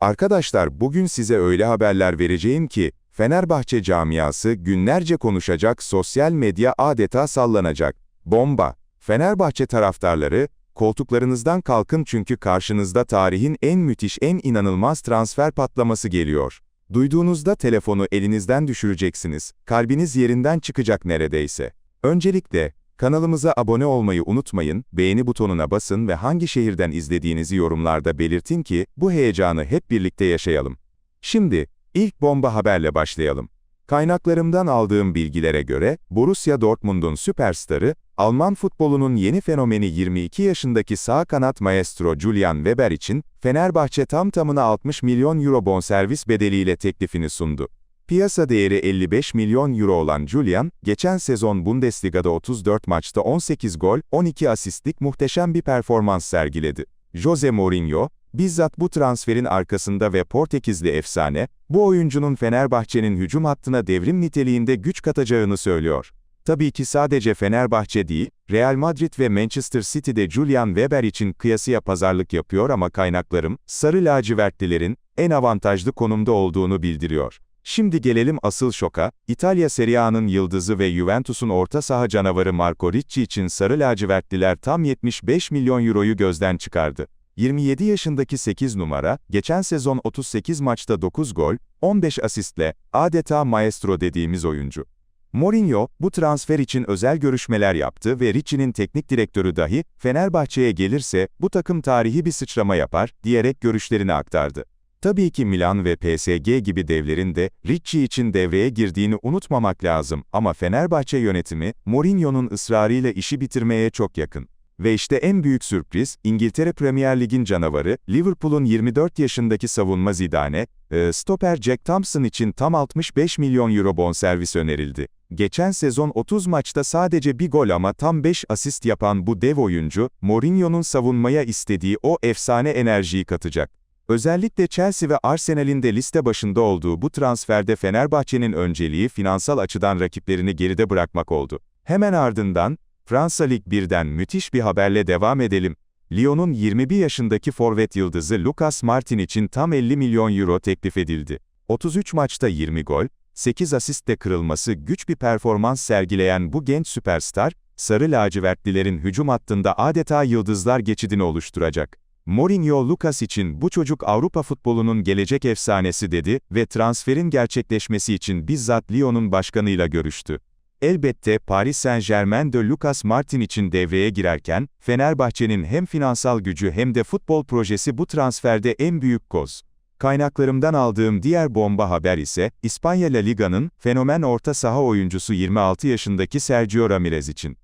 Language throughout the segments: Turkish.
Arkadaşlar bugün size öyle haberler vereceğim ki, Fenerbahçe camiası günlerce konuşacak, sosyal medya adeta sallanacak. Bomba! Fenerbahçe taraftarları, koltuklarınızdan kalkın çünkü karşınızda tarihin en müthiş, en inanılmaz transfer patlaması geliyor. Duyduğunuzda telefonu elinizden düşüreceksiniz, kalbiniz yerinden çıkacak neredeyse. Öncelikle, kanalımıza abone olmayı unutmayın, beğeni butonuna basın ve hangi şehirden izlediğinizi yorumlarda belirtin ki, bu heyecanı hep birlikte yaşayalım. Şimdi, ilk bomba haberle başlayalım. Kaynaklarımdan aldığım bilgilere göre, Borussia Dortmund'un süperstarı, Alman futbolunun yeni fenomeni 22 yaşındaki sağ kanat maestro Julian Weber için, Fenerbahçe tam tamına 60 milyon euro bonservis bedeliyle teklifini sundu. Piyasa değeri 55 milyon euro olan Julian, geçen sezon Bundesliga'da 34 maçta 18 gol, 12 asistlik muhteşem bir performans sergiledi. Jose Mourinho, bizzat bu transferin arkasında ve Portekizli efsane, bu oyuncunun Fenerbahçe'nin hücum hattına devrim niteliğinde güç katacağını söylüyor. Tabii ki sadece Fenerbahçe değil, Real Madrid ve Manchester City'de Julian Weber için kıyasıya pazarlık yapıyor ama kaynaklarım, sarı lacivertlilerin en avantajlı konumda olduğunu bildiriyor. Şimdi gelelim asıl şoka, İtalya Serie A'nın yıldızı ve Juventus'un orta saha canavarı Marco Ricci için sarı lacivertliler tam 75 milyon euroyu gözden çıkardı. 27 yaşındaki 8 numara, geçen sezon 38 maçta 9 gol, 15 asistle, adeta maestro dediğimiz oyuncu. Mourinho, bu transfer için özel görüşmeler yaptı ve Ricci'nin teknik direktörü dahi, Fenerbahçe'ye gelirse, bu takım tarihi bir sıçrama yapar, diyerek görüşlerini aktardı. Tabii ki Milan ve PSG gibi devlerin de Ricci için devreye girdiğini unutmamak lazım ama Fenerbahçe yönetimi, Mourinho'nun ısrarıyla işi bitirmeye çok yakın. Ve işte en büyük sürpriz, İngiltere Premier Lig'in canavarı, Liverpool'un 24 yaşındaki savunma Zidane, e, stoper Jack Thompson için tam 65 milyon euro bonservis önerildi. Geçen sezon 30 maçta sadece bir gol ama tam 5 asist yapan bu dev oyuncu, Mourinho'nun savunmaya istediği o efsane enerjiyi katacak. Özellikle Chelsea ve Arsenal'in de liste başında olduğu bu transferde Fenerbahçe'nin önceliği finansal açıdan rakiplerini geride bırakmak oldu. Hemen ardından, Fransa Lig 1'den müthiş bir haberle devam edelim. Lyon'un 21 yaşındaki forvet yıldızı Lucas Martin için tam 50 milyon euro teklif edildi. 33 maçta 20 gol, 8 asistle kırılması güç bir performans sergileyen bu genç süperstar, Sarı lacivertlilerin hücum hattında adeta yıldızlar geçidini oluşturacak. Mourinho Lucas için bu çocuk Avrupa futbolunun gelecek efsanesi dedi ve transferin gerçekleşmesi için bizzat Lyon'un başkanıyla görüştü. Elbette Paris Saint-Germain de Lucas Martin için devreye girerken, Fenerbahçe'nin hem finansal gücü hem de futbol projesi bu transferde en büyük koz. Kaynaklarımdan aldığım diğer bomba haber ise, İspanya La Liga'nın, fenomen orta saha oyuncusu 26 yaşındaki Sergio Ramirez için.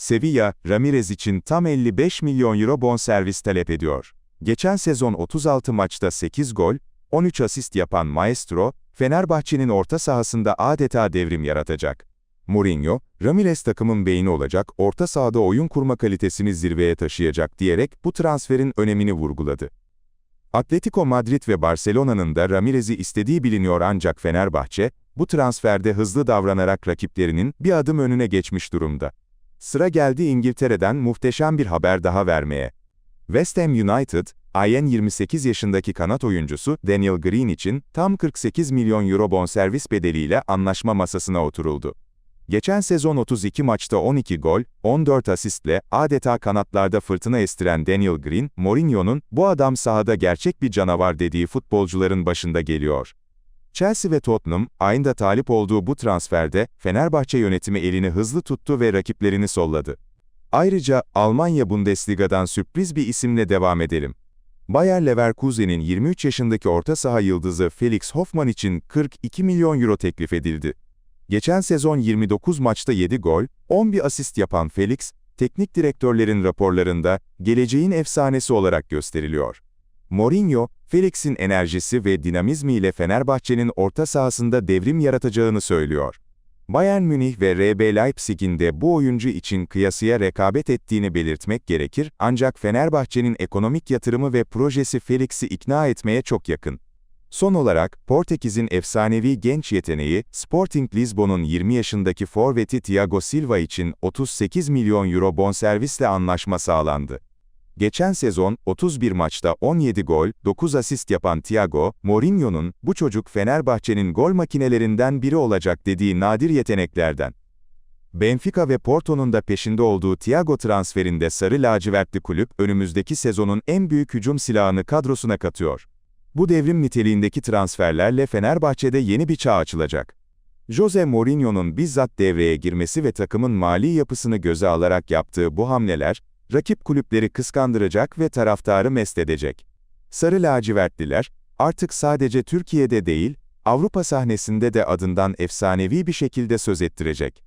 Sevilla, Ramirez için tam 55 milyon euro bonservis talep ediyor. Geçen sezon 36 maçta 8 gol, 13 asist yapan Maestro, Fenerbahçe'nin orta sahasında adeta devrim yaratacak. Mourinho, Ramirez takımın beyni olacak, orta sahada oyun kurma kalitesini zirveye taşıyacak diyerek bu transferin önemini vurguladı. Atletico Madrid ve Barcelona'nın da Ramirez'i istediği biliniyor ancak Fenerbahçe, bu transferde hızlı davranarak rakiplerinin bir adım önüne geçmiş durumda. Sıra geldi İngiltere'den muhteşem bir haber daha vermeye. West Ham United, Ayen 28 yaşındaki kanat oyuncusu Daniel Green için tam 48 milyon euro bonservis bedeliyle anlaşma masasına oturuldu. Geçen sezon 32 maçta 12 gol, 14 asistle adeta kanatlarda fırtına estiren Daniel Green, Mourinho'nun bu adam sahada gerçek bir canavar dediği futbolcuların başında geliyor. Chelsea ve Tottenham, aynı talip olduğu bu transferde, Fenerbahçe yönetimi elini hızlı tuttu ve rakiplerini solladı. Ayrıca, Almanya Bundesliga'dan sürpriz bir isimle devam edelim. Bayer Leverkusen'in 23 yaşındaki orta saha yıldızı Felix Hoffmann için 42 milyon euro teklif edildi. Geçen sezon 29 maçta 7 gol, 11 asist yapan Felix, teknik direktörlerin raporlarında geleceğin efsanesi olarak gösteriliyor. Mourinho, Felix'in enerjisi ve dinamizmiyle Fenerbahçe'nin orta sahasında devrim yaratacağını söylüyor. Bayern Münih ve RB Leipzig'in de bu oyuncu için kıyasıya rekabet ettiğini belirtmek gerekir, ancak Fenerbahçe'nin ekonomik yatırımı ve projesi Felix'i ikna etmeye çok yakın. Son olarak, Portekiz'in efsanevi genç yeteneği, Sporting Lisbon'un 20 yaşındaki forveti Thiago Silva için 38 milyon euro bonservisle anlaşma sağlandı. Geçen sezon 31 maçta 17 gol, 9 asist yapan Thiago, Mourinho'nun bu çocuk Fenerbahçe'nin gol makinelerinden biri olacak dediği nadir yeteneklerden. Benfica ve Porto'nun da peşinde olduğu Thiago transferinde sarı lacivertli kulüp önümüzdeki sezonun en büyük hücum silahını kadrosuna katıyor. Bu devrim niteliğindeki transferlerle Fenerbahçe'de yeni bir çağ açılacak. Jose Mourinho'nun bizzat devreye girmesi ve takımın mali yapısını göze alarak yaptığı bu hamleler, rakip kulüpleri kıskandıracak ve taraftarı mest edecek. Sarı lacivertliler, artık sadece Türkiye'de değil, Avrupa sahnesinde de adından efsanevi bir şekilde söz ettirecek.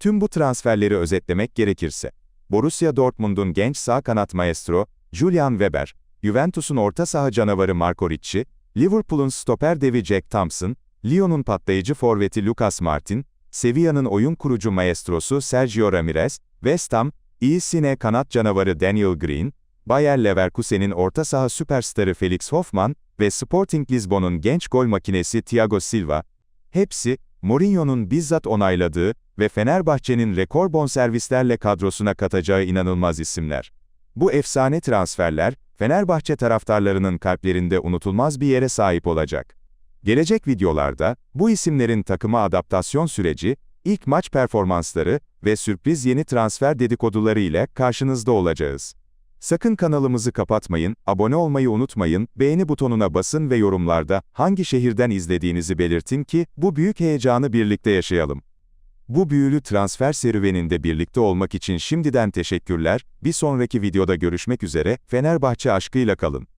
Tüm bu transferleri özetlemek gerekirse, Borussia Dortmund'un genç sağ kanat maestro, Julian Weber, Juventus'un orta saha canavarı Marco Ricci, Liverpool'un stoper devi Jack Thompson, Lyon'un patlayıcı forveti Lucas Martin, Sevilla'nın oyun kurucu maestrosu Sergio Ramirez, West Ham, İyisine kanat canavarı Daniel Green, Bayer Leverkusen'in orta saha süperstarı Felix Hoffmann ve Sporting Lisbon'un genç gol makinesi Thiago Silva, hepsi, Mourinho'nun bizzat onayladığı ve Fenerbahçe'nin rekor bonservislerle kadrosuna katacağı inanılmaz isimler. Bu efsane transferler, Fenerbahçe taraftarlarının kalplerinde unutulmaz bir yere sahip olacak. Gelecek videolarda, bu isimlerin takıma adaptasyon süreci, ilk maç performansları ve sürpriz yeni transfer dedikoduları ile karşınızda olacağız. Sakın kanalımızı kapatmayın, abone olmayı unutmayın, beğeni butonuna basın ve yorumlarda hangi şehirden izlediğinizi belirtin ki bu büyük heyecanı birlikte yaşayalım. Bu büyülü transfer serüveninde birlikte olmak için şimdiden teşekkürler, bir sonraki videoda görüşmek üzere, Fenerbahçe aşkıyla kalın.